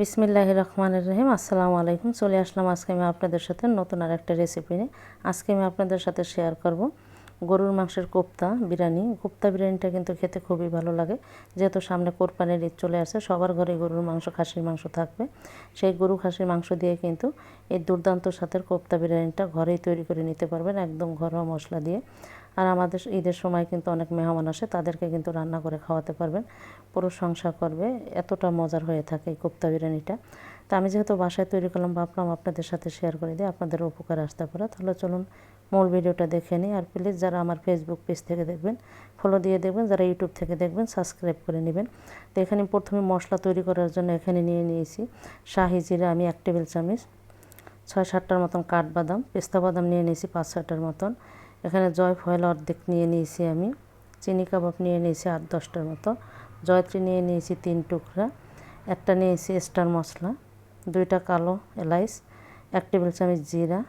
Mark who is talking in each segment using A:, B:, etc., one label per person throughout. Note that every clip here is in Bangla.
A: বিসমিল্লাহ রহমানের রহিম। আসসালামু আলাইকুম। চলে আসলাম আজকে আমি আপনাদের সাথে নতুন আর একটা রেসিপি নিয়ে। আজকে আমি আপনাদের সাথে শেয়ার করব গরুর মাংসের কোপ্তা বিরিয়ানি। কোপ্তা বিরিয়ানিটা কিন্তু খেতে খুবই ভালো লাগে। যেহেতু সামনে কোরবানির ঈদ চলে আসে সবার ঘরে গরুর মাংস, খাসির মাংস থাকবে। সেই গরু, খাসির মাংস দিয়ে কিন্তু এই দুর্দান্ত স্বাদের কোপ্তা বিরিয়ানিটা ঘরেই তৈরি করে নিতে পারবেন একদম ঘরোয়া মশলা দিয়ে। আর আমাদের ঈদের সময় কিন্তু অনেক মেহমান আসে, তাদেরকে কিন্তু রান্না করে খাওয়াতে পারবেন। পুরো সংসার করবে, এতটা মজার হয়ে থাকে এই কোপ্তা বিরিয়ানিটা। তো আমি যেহেতু বাসায় তৈরি করলাম, ভাবলাম আপনাদের সাথে শেয়ার করে দিই, আপনাদের উপকার আসতে পারে। তাহলে চলুন মূল ভিডিওটা দেখে নিই। আর প্লিজ যারা আমার ফেসবুক পেজ থেকে দেখবেন ফলো দিয়ে দেখবেন। যারা ইউটিউব থেকে দেখবেন সাবস্ক্রাইব করে নেবেন। তো এখানে প্রথমে মশলা তৈরি করার জন্য এখানে নিয়ে নিয়েছি শাহি জিরা, আমি এক টেবিল চামচ, ছয় সাতটার মতন কাঠবাদাম, পেস্তা বাদাম নিয়ে নিয়েছি পাঁচ ছয়টার মতন। এখানে জয়ফল অর্ধেক নিয়ে নিয়েছি আমি। চিনি কাবাব নিয়ে নিয়েছি আট, দশটার মতো। জয়ত্রী নিয়ে নিয়েছি তিন টুকরা। একটা নিয়েছি স্টার মশলা, দুইটা কালো এলাইচ, এক টেবিল চামচ জিরা।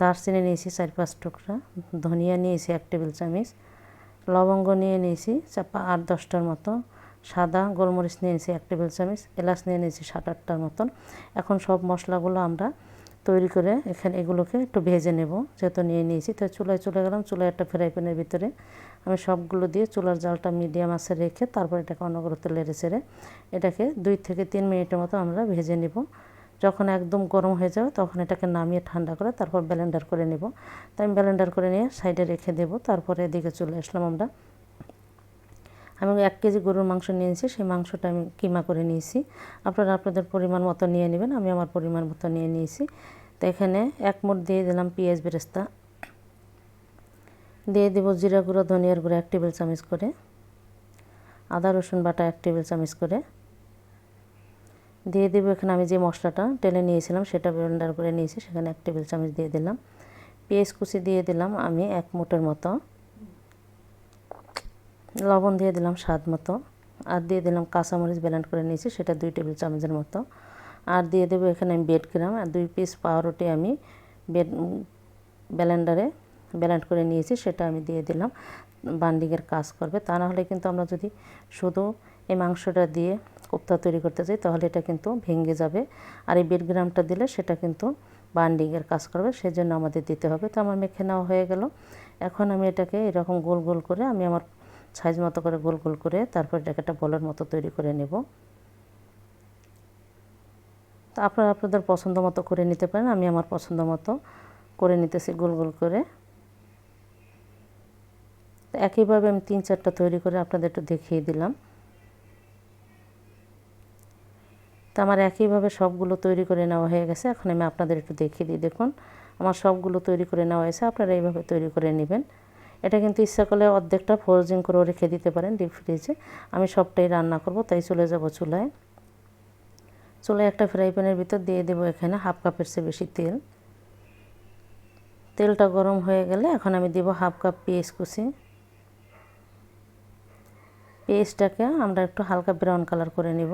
A: দারচিনি নিয়েছি চার, পাঁচ টুকরা। ধনিয়া নিয়েছি এক টেবিল চামচ। লবঙ্গ নিয়ে নিয়েছি চাপা আট, দশটার মতো। সাদা গোলমরিচ নিয়েছি এক টেবিল চামচ। এলাচ নিয়ে নিয়েছি সাত, আটটার মতন। এখন সব মশলাগুলো আমরা তৈরি করে এখানে এগুলোকে একটু ভেজে নেব। যেহেতু নিয়ে নিয়েছি, তো চুলায় চলে গেলাম, চুলায় একটা ফ্রাই প্যানের ভিতরে। আমি সবগুলো দিয়ে চুলার জালটা মিডিয়াম আছে রেখে তারপর এটাকে অনবরত লেড়ে ছেড়ে এটাকে দুই থেকে তিন মিনিটের মতো আমরা ভেজে নেব। যখন একদম গরম হয়ে যাবে তখন এটাকে নামিয়ে ঠান্ডা করে তারপর ব্লেন্ডার করে নেব। তাই আমি ব্যালেন্ডার করে নিয়ে সাইডে রেখে দেব, তারপরে এদিকে চলে আসলাম আমরা। আমি এক কেজি গরুর মাংস নিয়েছি, সেই মাংসটা আমি কিমা করে নিয়েছি। আপনারা আপনাদের পরিমাণ মতো নিয়ে নেবেন, আমি আমার পরিমাণ মতো নিয়ে নিয়েছি। তো এখানে এক মুঠ দিয়ে দিলাম পেঁয়াজ বেরেস্তা। দিয়ে দেবো জিরা গুঁড়ো, ধনিয়ার গুঁড়ো, এক টেবিল চামচ করে। আদা, রসুন বাটা, এক টেবিল চামচ করে। দিয়ে দেবো এখানে আমি যে মশলাটা টেলে নিয়েছিলাম সেটা ব্লেন্ডার করে নিয়েছি, সেখানে এক টেবিল চামচ দিয়ে দিলাম। পেঁয়াজ কুচি দিয়ে দিলাম আমি এক মুঠের মতো। লবণ দিয়ে দিলাম স্বাদ মতো। আর দিয়ে দিলাম কাঁচামরিচ ব্লেন্ড করে নিয়েছি, সেটা দুই টেবিল চামচের মতো। আর দিয়ে দেবো এখানে আমি বেড গ্রাম আর দুই পিস পাউরুটি আমি বেড ব্লেন্ডারে ব্লেন্ড করে নিয়েছি, সেটা আমি দিয়ে দিলাম। বান্ডিংয়ের কাজ করবে। তা না হলে কিন্তু আমরা যদি শুধু এই মাংসটা দিয়ে কোপ্তা তৈরি করতে চাই, তাহলে এটা কিন্তু ভেঙে যাবে। আর এই বেড গ্রামটা দিলে সেটা কিন্তু বান্ডিংয়ের কাজ করবে, সেজন্য আমাদের দিতে হবে। তো আমার মেখে নেওয়া হয়ে গেল। এখন আমি এটাকে এরকম গোল গোল করে আমি আমার সাইজ মতো করে গোল গোল করে তারপর এটাকে একটা বলের মতো তৈরি করে নেব। তো আপনারা আপনাদের পছন্দ মতো করে নিতে পারেন, আমি আমার পছন্দ মতো করে নিতেছি গোল গোল করে। তো একইভাবে আমি তিন চারটা তৈরি করে আপনাদের একটু দেখিয়ে দিলাম। তো আমার একইভাবে সবগুলো তৈরি করে নেওয়া হয়ে গেছে, এখন আমি আপনাদের একটু দেখিয়ে দিই, দেখুন। আমার সবগুলো তৈরি করে নেওয়া হয়েছে, আপনারা এইভাবে তৈরি করে নেবেন। এটা কিন্তু ইচ্ছা করলে অর্ধেকটা ফ্রোজিং করেও রেখে দিতে পারেন ডিপ ফ্রিজে। আমি সবটাই রান্না করব, তাই চলে যাব চুলায়। চুলায় একটা ফ্রাই প্যানের ভিতর দিয়ে দেবো এখানে হাফ কাপের চেয়ে বেশি তেল। তেলটা গরম হয়ে গেলে এখন আমি দেবো হাফ কাপ পেঁয়াজ কুচি। পেঁয়াজটাকে আমরা একটু হালকা ব্রাউন কালার করে নিব।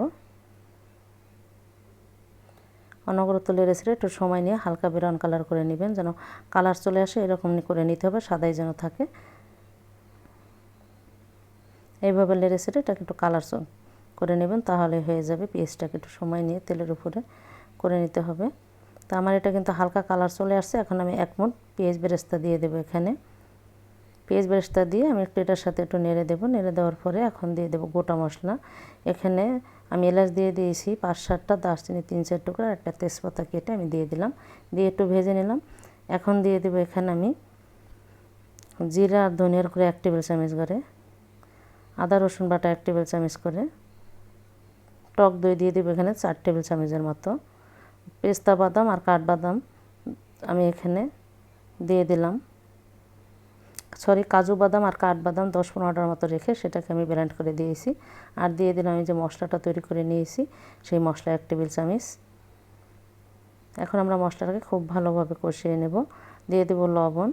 A: অনবরত লেড়ে ছেড়ে একটু সময় নিয়ে হালকা ব্রাউন কালার করে নেবেন যেন কালার চলে আসে এরকম করে নিতে হবে সাদাই যেন থাকে। এইভাবে লেড়ে ছেড়ে এটাকে একটু কালার করে নেবেন, তাহলে হয়ে যাবে। পেঁয়াজটাকে একটু সময় নিয়ে তেলের উপরে করে নিতে হবে। তো আমার এটা কিন্তু হালকা কালার চলে আসছে। এখন আমি এক মুঠ পেঁয়াজ বেরেস্তা দিয়ে দেবো এখানে। পেঁয়াজ বেরেস্তা দিয়ে আমি একটু এটার সাথে একটু নেড়ে দেবো। নেড়ে দেওয়ার পরে এখন দিয়ে দেবো গোটা মশলা। এখানে আমি এলাচ দিয়ে দিয়েছি পাঁচ সাতটা দারচিনি তিন চার টুকরা একটা তেজপাতা কেটে আমি দিয়ে দিলাম। দিয়ে একটু ভেজে নিলাম। এখন দিয়ে দেবো এখানে আমি জিরা আর ধনিয়ার করে এক টেবিল চামচ করে, আদা রসুন বাটা এক টেবিল চামচ করে টক দই দিয়ে দেবো এখানে চার টেবিল চামচের মতো। পেস্তা বাদাম আর কাঠবাদাম আমি এখানে দিয়ে দিলাম। সরি, কাজু বাদাম আর কাঠবাদাম দশ পনেরোটার মতো রেখে সেটাকে আমি ব্লেন্ড করে দিয়েছি। আর দিয়ে দিলাম আমি যে মশলাটা তৈরি করে নিয়েছি, সেই মশলা এক টেবিল চামচ। এখন আমরা মশলাটাকে খুব ভালোভাবে কষিয়ে নেব। দিয়ে দেবো লবণ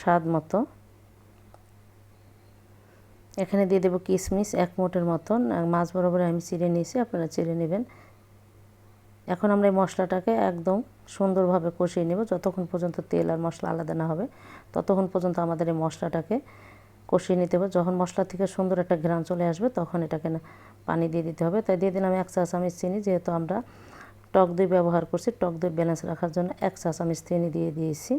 A: স্বাদ মতো। এখানে দিয়ে দেবো কিশমিশ এক মোটের মতন। মাছ বরাবর আমি চিড়ে নিয়েছি, আপনারা চিড়ে নেবেন। এখন আমরা এই মশলাটাকে একদম সুন্দরভাবে কষিয়ে নেব। যতক্ষণ পর্যন্ত তেল আর মশলা আলাদা না হবে, ততক্ষণ পর্যন্ত আমাদের এই মশলাটাকে কষিয়ে নিতে হবে। যখন মশলা থেকে সুন্দর একটা ঘ্রাণ চলে আসবে, তখন এটাকে পানি দিয়ে দিতে হবে। তাই দিয়ে দিলাম এক চা চামচ চিনি, যেহেতু আমরা টক দই ব্যবহার করছি, টক দই ব্যালেন্স রাখার জন্য এক চা চামচ চিনি দিয়ে দিয়েছি।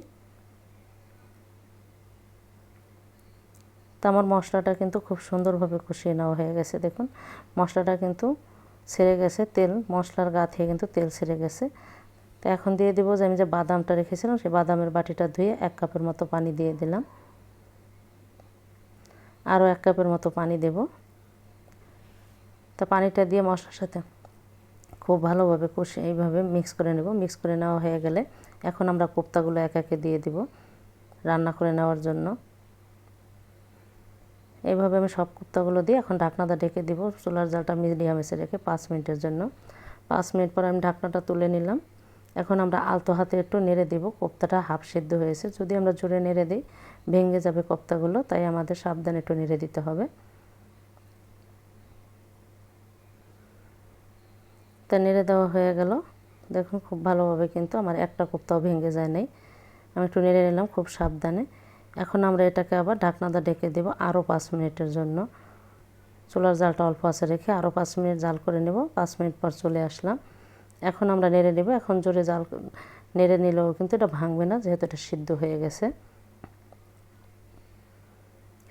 A: তো আমার মশলাটা কিন্তু খুব সুন্দরভাবে কষিয়ে নেওয়া হয়ে গেছে, দেখুন। মশলাটা কিন্তু ছেড়ে গেছে, তেল, মশলার গা থেকে কিন্তু তেল ছেড়ে গেছে। তো এখন দিয়ে দেবো যে আমি যে বাদামটা রেখেছিলাম, সেই বাদামের বাটিটা ধুয়ে এক কাপের মতো পানি দিয়ে দিলাম। আরও এক কাপের মতো পানি দেব। তা পানিটা দিয়ে মশলার সাথে খুব ভালোভাবে কষে এইভাবে মিক্স করে নেব। মিক্স করে নেওয়া হয়ে গেলে এখন আমরা কোপ্তাগুলো এক একে দিয়ে দিব রান্না করে নেওয়ার জন্য। এইভাবে আমি সব কোপ্তাগুলো দিয়ে এখন ঢাকনাটা ঢেকে দিব, চুলার জালটা মিডিয়াম এসে রেখে পাঁচ মিনিটের জন্য। পাঁচ মিনিট পর আমি ঢাকনাটা তুলে নিলাম। এখন আমরা আলতো হাতে একটু নেড়ে দিব, কোপ্তাটা হাফ সেদ্ধ হয়েছে। যদি আমরা জোরে নেড়ে দিই, ভেঙে যাবে কোপ্তাগুলো, তাই আমাদের সাবধানে একটু নেড়ে দিতে হবে। তা নেড়ে দেওয়া হয়ে গেল। দেখুন, খুব ভালোভাবে কিন্তু আমার একটা কোপ্তাও ভেঙে যায় নাই। আমি একটু নেড়ে নিলাম খুব সাবধানে। এখন আমরা এটাকে আবার ঢাকনাটা ডেকে দেব আরও পাঁচ মিনিটের জন্য। চুলার জালটা অল্প আছে রেখে আরও পাঁচ মিনিট জাল করে নেব, পাঁচ মিনিট পর চলে আসলাম। এখন আমরা নেড়ে নেব, এখন জোরে জাল নেড়ে নিলেও কিন্তু এটা ভাঙবে না, যেহেতু এটা সিদ্ধ হয়ে গেছে।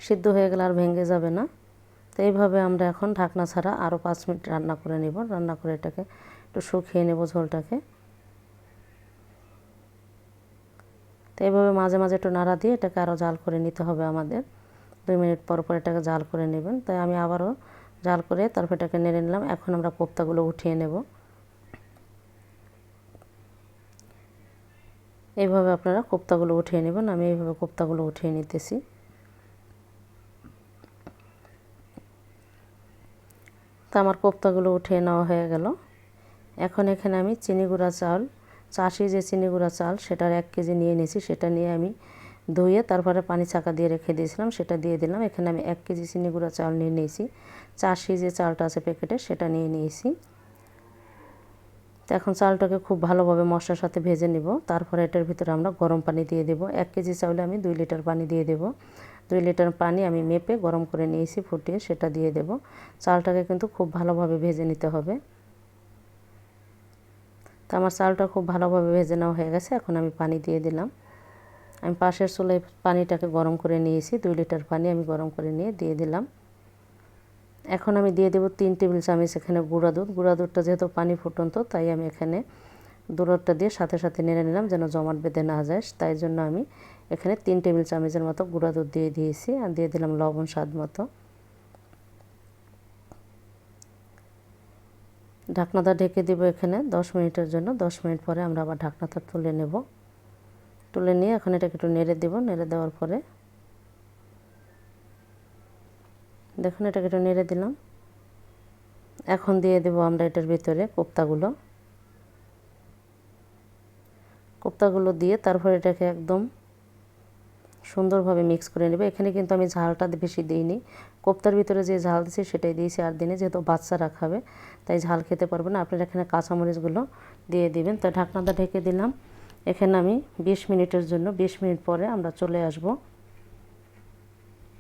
A: সিদ্ধ হয়ে গেলে আর ভেঙে যাবে না। তো এইভাবে আমরা এখন ঢাকনা ছাড়া আরও পাঁচ মিনিট রান্না করে নেব। রান্না করে এটাকে একটু শুকিয়ে নেব ঝোলটাকে। তো এইভাবে মাঝে মাঝে একটু নাড়া দিয়ে এটাকে আরও জাল করে নিতে হবে আমাদের। দুই মিনিট পর পর এটাকে জাল করে নেবেন। তাই আমি আবারও জাল করে তারপর এটাকে নেড়ে নিলাম। এখন আমরা কোপ্তাগুলো উঠিয়ে নেব। এইভাবে আপনারা কোপ্তাগুলো উঠিয়ে নেবেন। আমি এইভাবে কোপ্তাগুলো উঠিয়ে নিতেছি। তা আমার কোপ্তাগুলো উঠিয়ে নেওয়া হয়ে গেল। এখন এখানে আমি চিনি গুঁড়া চাল চাষি যে চিনি গুঁড়া চাল, সেটার এক কেজি নিয়ে নিয়েছি, সেটা নিয়ে আমি ধুয়ে তারপরে পানি চাকা দিয়ে রেখে দিয়েছিলাম, সেটা দিয়ে দিলাম। এখানে আমি এক কেজি চিনি গুঁড়া চাল নিয়ে নিয়েছি। চাষি যে চালটা আছে প্যাকেটে, সেটা নিয়ে নিয়েছি। তো এখন চালটাকে খুব ভালোভাবে মশলার সাথে ভেজে নিব। তারপরে এটার ভিতরে আমরা গরম পানি দিয়ে দেব। এক কেজি চাউলে আমি দুই লিটার পানি দিয়ে দেব। দুই লিটার পানি আমি মেপে গরম করে নিয়েছি, ফুটিয়ে সেটা দিয়ে দেব। চালটাকে কিন্তু খুব ভালোভাবে ভেজে নিতে হবে। তো আমার চালটা খুব ভালোভাবে ভেজে নেওয়া হয়ে গেছে, এখন আমি পানি দিয়ে দিলাম। আমি পাশের চুলায় পানিটাকে গরম করে নিয়েছি, দুই লিটার পানি আমি গরম করে নিয়ে দিয়ে দিলাম। এখন আমি দিয়ে দেবো তিন টেবিল চামচ এখানে গুঁড়া দুধ। গুঁড়া দুধটা যেহেতু পানি ফুটন্ত, তাই আমি এখানে দুধটা দিয়ে সাথে সাথে নেড়ে নিলাম যেন জমাট বেঁধে না যায়। তাই জন্য আমি এখানে তিন টেবিল চামচের মতো গুঁড়া দুধ দিয়ে দিয়েছি, আর দিয়ে দিলাম লবণ স্বাদ মতো। ঢাকনাটা ঢেকে দিব এখানে দশ মিনিটের জন্য। দশ মিনিট পরে আমরা আবার ঢাকনাটা তুলে নেব। তুলে নিয়ে এখন এটাকে একটু নেড়ে দেব। নেড়ে দেওয়ার পরে দেখুন, এটাকে একটু নেড়ে দিলাম। এখন দিয়ে দেব আমরা এটার ভিতরে কোপ্তাগুলো। কোপ্তাগুলো দিয়ে তারপর এটাকে একদম সুন্দরভাবে মিক্স করে নেবে। এখানে কিন্তু আমি ঝালটা বেশি দিইনি। কোপ্তার ভিতরে যে ঝাল দিয়েছি সেটাই দিয়েছি আর দিনে যেহেতু বাচ্চারা খাবে তাই ঝাল খেতে পারবে না। আপনারা এখানে কাঁচামরিচগুলো দিয়ে দিবেন। তাই ঢাকনাটা ঢেকে দিলাম। এখানে আমি বিশ মিনিটের জন্য, বিশ মিনিট পরে আমরা চলে আসব।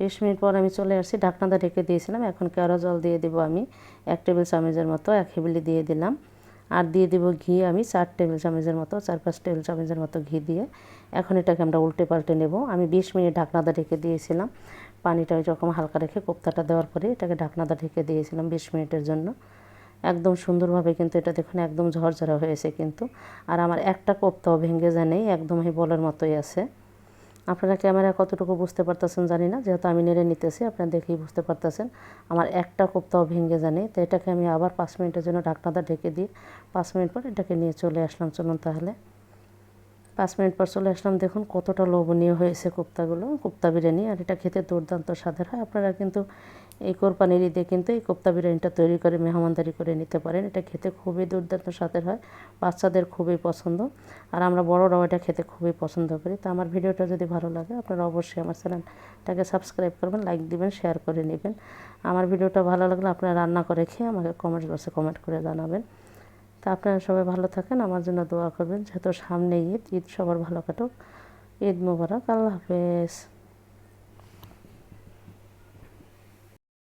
A: বিশ মিনিট পর আমি চলে আসছি। ঢাকনাটা ঢেকে দিয়েছিলাম। এখন কেওড়া জল দিয়ে দেবো আমি। এক টেবিল চামচের মতো, এক হেবিলি দিয়ে দিলাম। আর দিয়ে দেব ঘি আমি চার টেবিল চামচের মতো, চার পাঁচ টেবিল চামচের মতো ঘি দিয়ে। এখন এটাকে আমরা উল্টে পাল্টে নেব। আমি বিশ মিনিট ঢাকনাটা ঢেকে দিয়েছিলাম। পানিটা যখন হালকা রেখে কোপ্তাটা দেওয়ার পরে এটাকে ঢাকনাটা ঢেকে দিয়েছিলাম বিশ মিনিটের জন্য। একদম সুন্দরভাবে কিন্তু এটা দেখুন একদম ঝরঝরা হয়েছে কিন্তু। আর আমার একটা কোপ্তাও ভেঙে যায় নেই একদমই বলের মতোই আছে। আপনারা ক্যামেরা কতটুকু বুঝতে পারতেছেন জানি না, যেহেতু আমি নেড়ে নিতেছি, আপনারা দেখেই বুঝতে পারতেছেন। আমার একটা কোপ্তাও ভেঙে জানি তো এটাকে আমি আবার পাঁচ মিনিটের জন্য ঢাকনাটা ঢেকে দিই। পাঁচ মিনিট পর এটাকে নিয়ে চলে আসলাম, চলুন তাহলে। পাঁচ মিনিট পর চলে আসলাম। দেখুন কতটা লোভনীয় হয়েছে কোপ্তাগুলো। কোপ্তা বিরিয়ানি আর এটা খেতে দুর্দান্ত স্বাদের হয়। আপনারা কিন্তু এই কোরবানির ঈদে কিন্তু এই কোপ্তা বিরিয়ানিটা তৈরি করে, মেহমানদারি করে নিতে পারেন। এটা খেতে খুবই দুর্দান্ত স্বাদের হয়। বাচ্চাদের খুবই পছন্দ। আর আমরা বড়রাও এটা খেতে খুবই পছন্দ করি। তো আমার ভিডিওটা যদি ভালো লাগে, আপনারা অবশ্যই আমার চ্যানেলটাকে সাবস্ক্রাইব করবেন, লাইক দিবেন, শেয়ার করে নেবেন। আমার ভিডিওটা ভালো লাগলে আপনারা রান্না করে খেয়ে আমাকে কমেন্ট বক্সে কমেন্ট করে জানাবেন। তা আপনারা সবাই ভালো থাকেন, আমার জন্য দোয়া করবেন, যেহেতু সামনে ঈদ ঈদ সবার ভালো কাটুক। ঈদ মুবারক, আল্লাহ হাফেজ।